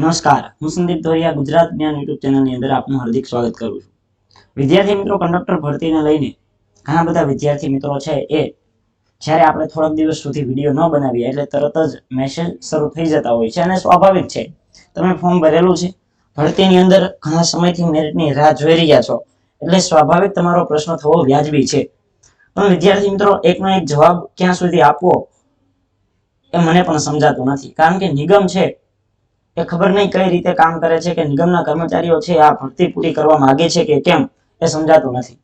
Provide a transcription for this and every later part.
નમસ્કાર. હું સંદીપ ધોરિયા, ગુજરાત જ્ઞાન યુટ્યુબ ચેનલની અંદર આપનું હાર્દિક સ્વાગત કરું છું. વિદ્યાર્થી મિત્રો, કંડક્ટર ભરતીને લઈને ઘણા બધા વિદ્યાર્થી મિત્રો છે એ, જ્યારે આપણે થોડાક દિવસ સુધી વીડિયો ન બનાવીએ, એટલે તરત જ મેસેજ શરૂ થઈ જતા હોય છે અને સ્વાભાવિક છે. તમે ફોર્મ ભરેલું છે. ભરતીની અંદર ઘણા સમયથી મેરિટની રાહ જોઈ રહ્યા છો. એટલે સ્વાભાવિક તમારો પ્રશ્ન થવો વ્યાજબી છે. પણ વિદ્યાર્થી મિત્રો, એકનો એક જવાબ ક્યાં સુધી આપવો એ મને પણ સમજાતું નથી. કારણ કે નિગમ છે એ ખબર નહીં કઈ રીતે કામ કરે છે કે નિગમના કર્મચારીઓ છે, આ ભરતી પૂરી કરવા માંગે છે કે કેમ, એ સમજાતું નથી.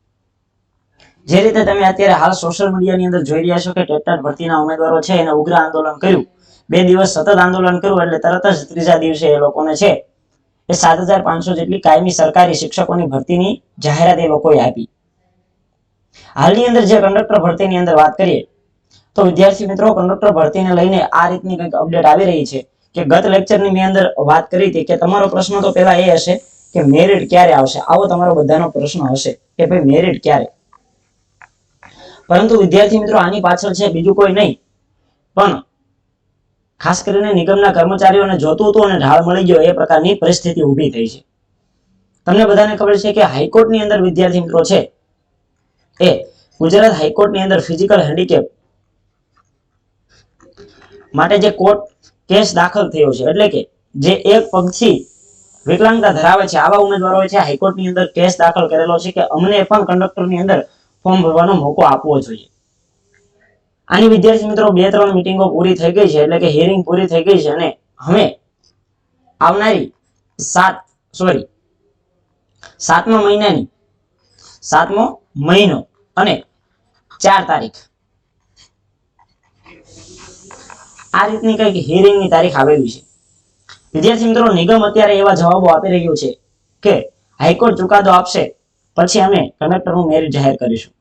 જે રીતે તમે અત્યારે હાલ સોશિયલ મીડિયાની અંદર જોઈ રહ્યા છો કે ટેટટાટ ભરતીના ઉમેદવારો છે, એને ઉગ્ર આંદોલન કર્યું. બે દિવસ સતત આંદોલન કર્યું, એટલે તરત જ ત્રીજા દિવસે એ લોકોને છે, એ સાત હજાર પાંચસો જેટલી કાયમી સરકારી શિક્ષકોની ભરતીની જાહેરાત એ લોકોએ આપી. હાલની અંદર જે કંડક્ટર ભરતીની અંદર વાત કરીએ, તો વિદ્યાર્થી મિત્રો કંડક્ટર ભરતીને લઈને આ રીતની કંઈક અપડેટ આવી રહી છે. કે ગત લેક્ચરની મેં અંદર વાત કરી હતી કે તમારો પ્રશ્ન તો પહેલા એ હશે કે મેરિટ ક્યારે આવશે? આવો તમારો બધાનો પ્રશ્ન હશે કે ભાઈ મેરિટ ક્યારે? પરંતુ વિદ્યાર્થી મિત્રો, આની પાછળ છે બીજું કોઈ નહીં. પણ ખાસ કરીને નિગમના કર્મચારીઓને જોતું હતું અને ઢાળ મળી ગયો, એ પ્રકારની પરિસ્થિતિ ઊભી થઈ છે. તમને બધાને ખબર છે કે હાઈકોર્ટની અંદર વિદ્યાર્થી મિત્રો છે એ ગુજરાત હાઈકોર્ટની અંદર ફિઝિકલ હેન્ડીકેપ માટે જે કોર્ટ કેસ દાખલ થયો છે. એટલે કે જે એક પક્ષી વિકલાંગતા ધરાવે છે, આવા ઉમેદવારોએ છે હાઈકોર્ટની અંદર કેસ દાખલ કરેલો છે કે અમને પણ કંડક્ટરની અંદર ફોર્મ ભરવાનો મોકો આપવો જોઈએ. આની વિદ્યાર્થી મિત્રો, બે ત્રણ મિટિંગો પૂરી થઈ ગઈ છે, એટલે કે હિયરિંગ પૂરી થઈ ગઈ છે અને હવે આવનારી સાત સોરી સાતમા મહિનાની, સાતમો મહિનો અને ચાર તારીખ. આ રીતની કંઈક હિયરિંગની તારીખ આવેલી છે. વિદ્યાર્થી મિત્રો, નિગમ અત્યારે એવા જવાબો આપી રહ્યું છે કે હાઈકોર્ટ ચુકાદો આપશે, પછી અમે કલેક્ટરનું મેરિટ જાહેર કરીશું.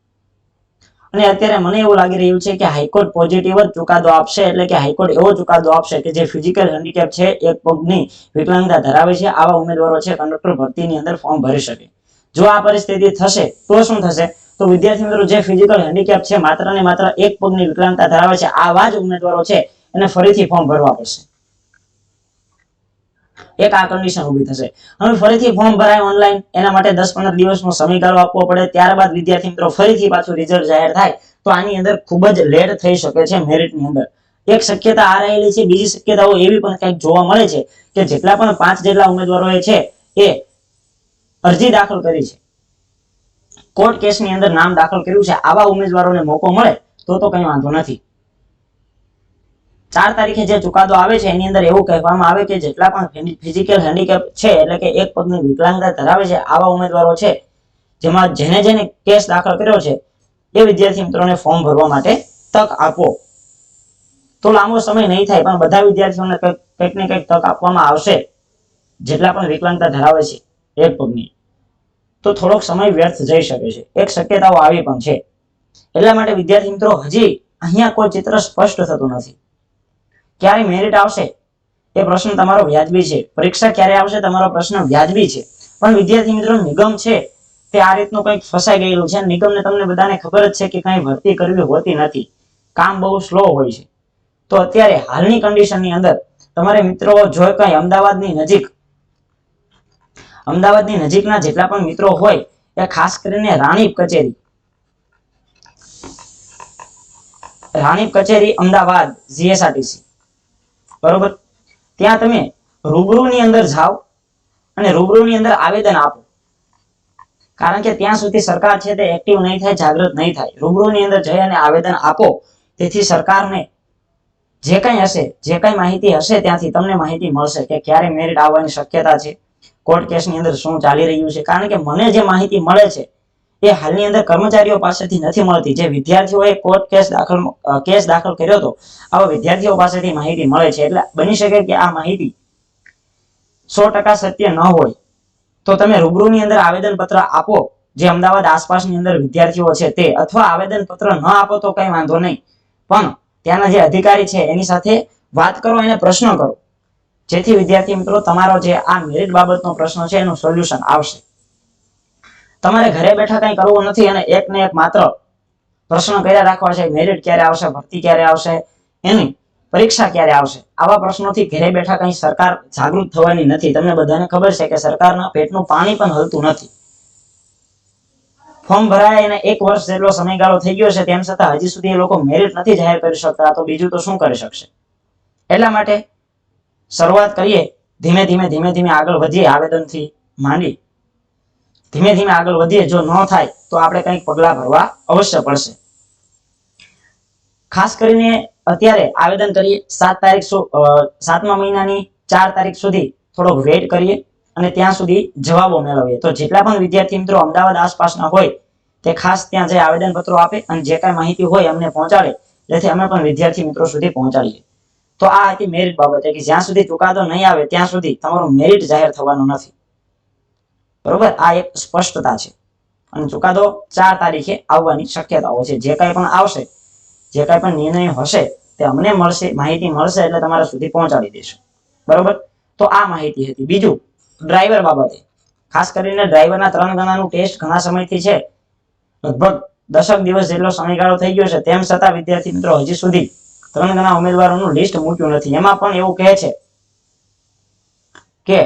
અને અત્યારે મને એવું લાગી રહ્યું છે કે હાઈકોર્ટ પોઝિટિવ જ ચુકાદો આપશે, એટલે કે હાઈકોર્ટ એવો ચુકાદો આપશે કે જે ફિઝિકલ હેન્ડીકેપ છે, એક પગની વિકલાંગતા ધરાવે છે, આવા ઉમેદવારો છે કંડક્ટર ભરતીની અંદર ફોર્મ ભરી શકે. જો આ પરિસ્થિતિ થશે, તો શું થશે? તો વિદ્યાર્થી મિત્રો, જે ફિઝિકલ હેન્ડીકેપ છે, માત્ર ને માત્ર એક પગની વિકલાંગતા ધરાવે છે, આવા જ ઉમેદવારો છે એને ફરીથી ફોર્મ ભરવા પડશે. એક આ કન્ડિશન ઊભી થશે. હવે ફરીથી ફોર્મ ભરાય ઓનલાઈન એના માટે દસ પંદર દિવસનો સમયગાળો આપવો પડે. ત્યારબાદ વિદ્યાર્થી મિત્રો ફરીથી પાછું રિઝલ્ટ જાહેર થાય, તો આની અંદર ખૂબ જ લેટ થઈ શકે છે મેરિટની અંદર. એક શક્યતા આ રહેલી છે, બીજી શક્યતાઓ એવી પણ કંઈક જોવા મળે છે કે જેટલા પણ પાંચ જેટલા ઉમેદવારોએ છે, એ અરજી દાખલ કરી છે. કોર્ટ કેસની અંદર નામ દાખલ કર્યું છે, આવા ઉમેદવારોને મોકો મળે, તો તો કંઈ વાંધો નથી. ચાર તારીખે જે ચુકાદો આવે છે, એની અંદર એવું કહેવામાં આવે કે જેટલા પણ ફિઝિકલ હેન્ડીકેપ છે, એટલે કે એક પગની વિકલાંગતા ધરાવે છે, આવા ઉમેદવારો છે, જેમાં જેને જેને કેસ દાખલ કર્યો છે, એ વિદ્યાર્થી મિત્રોને ફોર્મ ભરવા માટે તક આપો. તો લાંબો સમય નહીં થાય, પણ બધા વિદ્યાર્થીઓને કંઈક ને કંઈક તક આપવામાં આવશે, જેટલા પણ વિકલાંગતા ધરાવે છે, એક પગની. તો થોડોક સમય વ્યર્થ જઈ શકે છે, એક શક્યતાઓ આવી પણ છે. એટલા માટે વિદ્યાર્થી મિત્રો, હજી અહીંયા કોઈ ચિત્ર સ્પષ્ટ થતું નથી. ક્યારે મેરિટ આવશે? એ પ્રશ્ન તમારો વ્યાજબી છે. પરીક્ષા ક્યારે આવશે તમારો પ્રશ્ન વ્યાજબી છે. પણ વિદ્યાર્થી મિત્રો, નિગમ છે તે આ રીતનું કંઈક ફસાઈ ગયેલું છે નિગમને તમને બધાને ખબર જ છે કે કંઈ ભરતી કરવી હોતી નથી. કામ બહુ સ્લો હોય છે. તો અત્યારે હાલની કન્ડિશનની અંદર તમારે મિત્રો, જો કંઈ અમદાવાદની નજીક, અમદાવાદની નજીકના જેટલા પણ મિત્રો હોય, એ ખાસ કરીને રાણીપ કચેરી રાણીપ કચેરી અમદાવાદ જીએસઆરટીસી બરોબર? ત્યાં તમે રૂબરૂની અંદર જાઓ અને રૂબરૂની અંદર આવેદન આપો. કારણ કે ત્યાં સુધી સરકાર છે તે એક્ટિવ નહીં થાય, જાગૃત નહીં થાય. રૂબરૂની અંદર જઈ અને આવેદન આપો. તેથી સરકારને જે કંઈ હશે, જે કંઈ માહિતી હશે ત્યાંથી તમને માહિતી મળશે કે ક્યારે મેરિટ આવવાની શક્યતા છે કોર્ટ કેસની અંદર શું ચાલી રહ્યું છે. કારણ કે મને જે માહિતી મળે છે એ હાલની અંદર કર્મચારીઓ પાસેથી નથી મળતી. જે વિદ્યાર્થીઓએ કોર્ટ કેસ દાખલ કેસ દાખલ કર્યો હતો, આવા વિદ્યાર્થીઓ પાસેથી માહિતી મળે છે. એટલે બની શકે કે આ માહિતી સો ટકા સત્ય ન હોય. તો તમે રૂબરૂની અંદર આવેદન પત્ર આપો, જે અમદાવાદ આસપાસની અંદર વિદ્યાર્થીઓ છે તે. અથવા આવેદન પત્ર ન આપો તો કઈ વાંધો નહીં. પણ ત્યાંના જે અધિકારી છે એની સાથે વાત કરો એને પ્રશ્ન કરો. જેથી વિદ્યાર્થી મિત્રો, તમારો જે આ મેરિટ બાબતનો પ્રશ્ન છે એનું સોલ્યુશન આવશે. તમારે ઘરે બેઠા કંઈ કરવું નથી અને એક ને એક માત્ર પ્રશ્ન કર્યા રાખવા છે મેરિટ ક્યારે આવશે, ભરતી ક્યારે આવશે, એની પરીક્ષા ક્યારે આવશે? આવા પ્રશ્નોથી ઘરે બેઠા કઈ સરકાર જાગૃત થવાની નથી. તમને બધાને ખબર છે કે સરકારના પેટનું પાણી પણ હલતું નથી. ફોર્મ ભરાય એને એક વર્ષ જેટલો સમયગાળો થઈ ગયો છે, તેમ છતાં હજી સુધી એ લોકો મેરિટ નથી જાહેર કરી શકતા. તો બીજું તો શું કરી શકશે? એટલા માટે શરૂઆત કરીએ. ધીમે ધીમે ધીમે ધીમે આગળ વધીએ. આવેદનથી માંડી ધીમે ધીમે આગળ વધીએ, જો ન થાય, તો આપણે કંઈક પગલાં ભરવા અવશ્ય પડશે. ખાસ કરીને અત્યારે આવેદન કરીએ, સાત તારીખ સાતમા મહિનાની ચાર તારીખ સુધી થોડોક વેઇટ કરીએ અને ત્યાં સુધી જવાબો મેળવીએ. તો જેટલા પણ વિદ્યાર્થી મિત્રો અમદાવાદ આસપાસના હોય, તે ખાસ ત્યાં જઈ આવેદન પત્રો આપે અને જે કાંઈ માહિતી હોય અમને પહોંચાડે, જેથી અમે પણ વિદ્યાર્થી મિત્રો સુધી પહોંચાડીએ. તો આ હતી મેરિટ બાબતે કે જ્યાં સુધી ચુકાદો નહીં આવે, ત્યાં સુધી તમારું મેરિટ જાહેર થવાનું નથી. બરોબર? આ એક સ્પષ્ટતા છે. અને ચુકાદો ચાર તારીખે આવવાની શક્યતાઓ છે. જે કાંઈ પણ આવશે, જે કાંઈ પણ નિર્ણય હશે, તે અમને મળશે, માહિતી મળશે એટલે તમારા સુધી પહોંચાડી દઈશું બરોબર? તો આ માહિતી હતી. બીજું, ડ્રાઈવર બાબતે. ખાસ કરીને ડ્રાઈવરના ત્રણ ગણાનું ટેસ્ટ ઘણા સમયથી છે. લગભગ દસક દિવસ જેટલો સમયગાળો થઈ ગયો છે. તેમ છતાં વિદ્યાર્થી મિત્રો, હજી સુધી ત્રણ ગણા ઉમેદવારોનું લિસ્ટ મૂક્યું નથી. એમાં પણ એવું કહે છે કે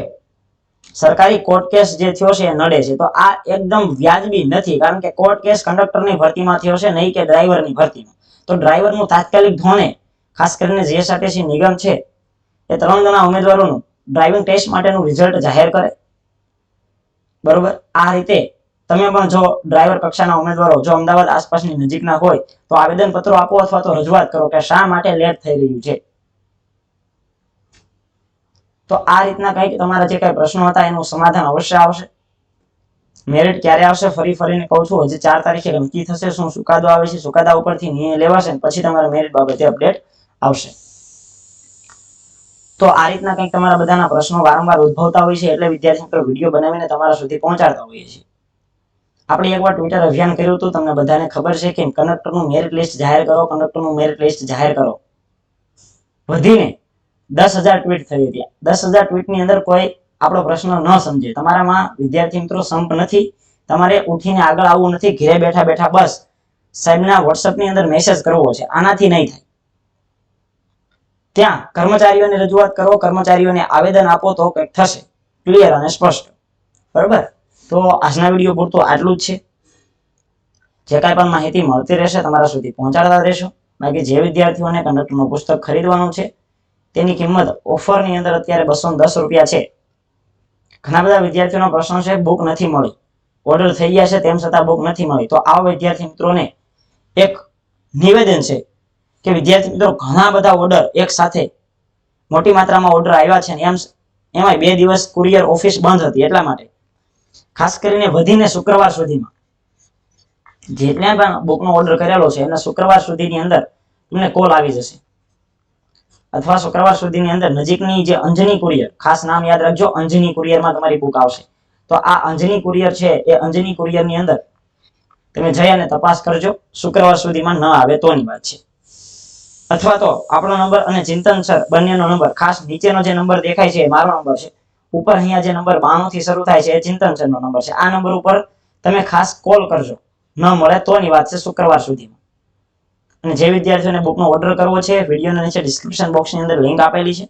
સરકારી કોર્ટ કેસ જે થયો છે એ નડે છે. તો આ એકદમ વ્યાજબી નથી, કારણ કે કોર્ટ કેસ કંડક્ટરની ભરતીમાં થયો છે, નહીં કે ડ્રાઈવરની ભરતીમાં. તો ડ્રાઈવરનું તાત્કાલિક ધોરણે, ખાસ કરીને જીએસઆરટીસી નિગમ છે, એ ત્રણ જણા ઉમેદવારોનું ડ્રાઇવિંગ ટેસ્ટ માટેનું રિઝલ્ટ જાહેર કરે. બરોબર? આ રીતે તમે પણ જો ડ્રાઈવર કક્ષાના ઉમેદવારો, જો અમદાવાદ આસપાસની નજીકના હોય, તો આવેદન પત્રો આપો અથવા તો રજૂઆત કરો કે શા માટે લેટ થઈ રહ્યું છે. તો આ રીતના કંઈક તમારા જે કઈ પ્રશ્નો હતા એનું સમાધાન અવશ્ય આવશે. મેરિટ ક્યારે આવશે ફરી ફરીને કહું છું, હજી ચાર તારીખે નક્કી થશે શું ચુકાદો આવે છે, ચુકાદા ઉપરથી નિર્ણય લેવાશે પછી તમારા મેરિટ બાબતે અપડેટ આવશે. તો આ રીતના કંઈક તમારા બધાના પ્રશ્નો વારંવાર ઉદ્ભવતા હોય છે એટલે વિદ્યાર્થી મિત્રો વીડિયો બનાવીને તમારા સુધી પહોંચાડતા હોઈએ છીએ. આપણે એકવાર ટ્વિટર અભિયાન કર્યું હતું, તમને બધાને ખબર છે કે કંડક્ટરનું મેરિટ લિસ્ટ જાહેર કરો કંડક્ટરનું મેરિટ લિસ્ટ જાહેર કરો. વધીને દસ હજાર ટ્વીટ થઈ હતી. દસ હજાર ટ્વીટની અંદર કોઈ આપણો પ્રશ્ન ન સમજે. તમારામાં વિદ્યાર્થી મિત્રો સંપ નથી. તમારે ઉઠીને આગળ આવવું નથી. ઘરે બેઠા બેઠા બસ સાહેબના વોટ્સઅપની અંદર મેસેજ કરવો છે. આનાથી નહીં થાય. ત્યાં કર્મચારીઓને રજૂઆત કરો, કર્મચારીઓને આવેદન આપો તો કંઈક થશે. ક્લિયર અને સ્પષ્ટ. બરોબર? તો આજના વીડિયો પૂરતું આટલું જ છે. જે કાંઈ પણ માહિતી મળતી રહેશે તમારા સુધી પહોંચાડતા રહેશો. બાકી જે વિદ્યાર્થીઓને કંડક્ટરનું પુસ્તક ખરીદવાનું છે તેની કિંમત ઓફરની અંદર અત્યારે બસો દસ રૂપિયા છે. ઘણા બધા વિદ્યાર્થીઓનો પ્રશ્ન છે બુક નથી મળી. ઓર્ડર થઈ ગયા છે, તેમ છતાં બુક નથી મળી. તો આ વિદ્યાર્થી મિત્રોને એક નિવેદન છે કે વિદ્યાર્થી મિત્રો, ઘણા બધા ઓર્ડર એક સાથે મોટી માત્રામાં ઓર્ડર આવ્યા છે એમ એમાં બે દિવસ કુરિયર ઓફિસ બંધ હતી એટલા માટે. ખાસ કરીને વધીને શુક્રવાર સુધીમાં. જેટલા પણ બુકનો ઓર્ડર કરેલો છે એના શુક્રવાર સુધીની અંદર તમને કોલ આવી જશે. અથવા શુક્રવાર સુધીની અંદર નજીકની જે અંજની કુરિયર, ખાસ નામ યાદ રાખજો, અંજની કુરિયરમાં તમારી બુક આવશે. તો આ અંજની કુરિયર છે, એ અંજની કુરિયરની અંદર તમે જઈ અને તપાસ કરજો, શુક્રવાર સુધીમાં ન આવે તોની વાત છે. અથવા તો આપણો નંબર અને ચિંતન સર, બંનેનો નંબર, ખાસ નીચેનો જે નંબર દેખાય છે એ મારો નંબર છે. ઉપર અહીંયા જે નંબર બાણું થી શરૂ થાય છે એ ચિંતન સરનો નંબર છે. આ નંબર ઉપર તમે ખાસ કોલ કરજો. ન મળે તોની વાત છે શુક્રવાર સુધીમાં. અને જે વિદ્યાર્થીઓને બુકનો ઓર્ડર કરવો છે, વિડીયોના નીચે ડિસ્ક્રિપ્શન બોક્સની અંદર લિંક આપેલી છે.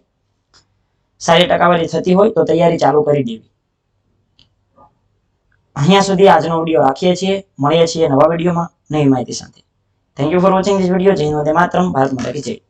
સારી ટકાવારી થતી હોય તો તૈયારી ચાલુ કરી દેવી. અહીંયા સુધી આજનો વીડિયો રાખીએ છીએ, મળીએ છીએ નવા વિડીયોમાં નવી માહિતી સાથે. Thank you for watching this video જય વંદે માતરમ. ભારત માતા કી